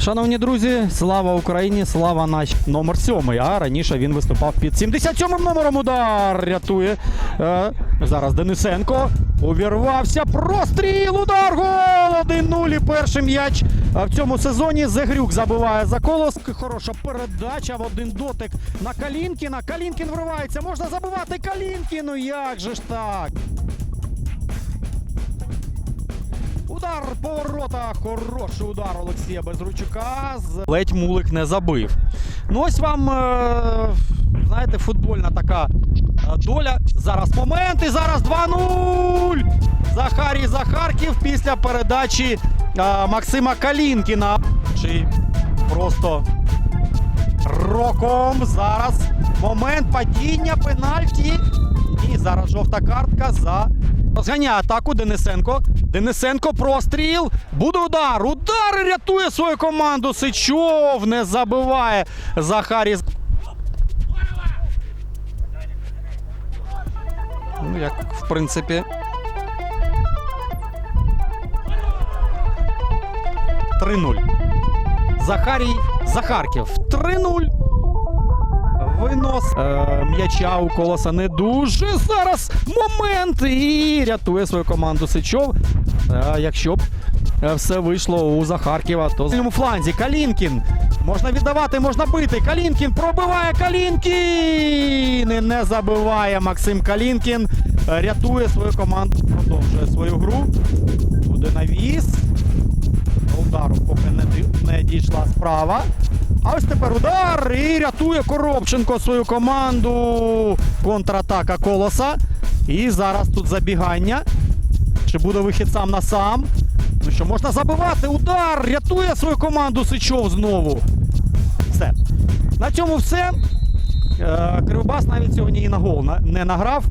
Шановні друзі, слава Україні, слава наш номер сьомий. А раніше він виступав під 77-м номером. Удар рятує. Е, зараз Денисенко увірвався. Простріл. Удар. Гол! 1-0. І перший м'яч в цьому сезоні. Зегрюк забиває за колос. Хороша передача в один дотик на Калінкіна. Калінкін вривається. Можна забивати Калінкін. Ну як же ж так? По воротах. Хороший удар Олексія Безручука. Ледь мулик не забив. Ну ось вам, е, знаєте, футбольна така е, доля. Зараз момент і зараз 2-0. Захарій Захарків після передачі е, Максима Калінкіна. Чи просто роком зараз момент падіння, пенальті. І зараз жовта картка за розганяє атаку Денисенко. Денисенко простріл. Буде удар. Удар рятує свою команду. Сичов не забиває Захарій. Ну, як в принципі. Три 0 Захарій Захарків. 3-0. Винос е, м'яча у колоса не дуже. Зараз момент і рятує свою команду Сичов. Е, якщо б е, все вийшло у Захарківа, то в фланзі Калінкін. Можна віддавати, можна бити. Калінкін пробиває Калінкін! І не забиває Максим Калінкін. Рятує свою команду. Продовжує свою гру. Буде навіс. Удару поки не дійшла справа. А ось тепер удар і рятує Коробченко свою команду. Контратака колоса. І зараз тут забігання. Чи буде вихід сам на сам? Ну що, можна забивати. Удар! Рятує свою команду Сичов знову. Все. На цьому все. Е, Кривбас навіть сьогодні і на гол не награв.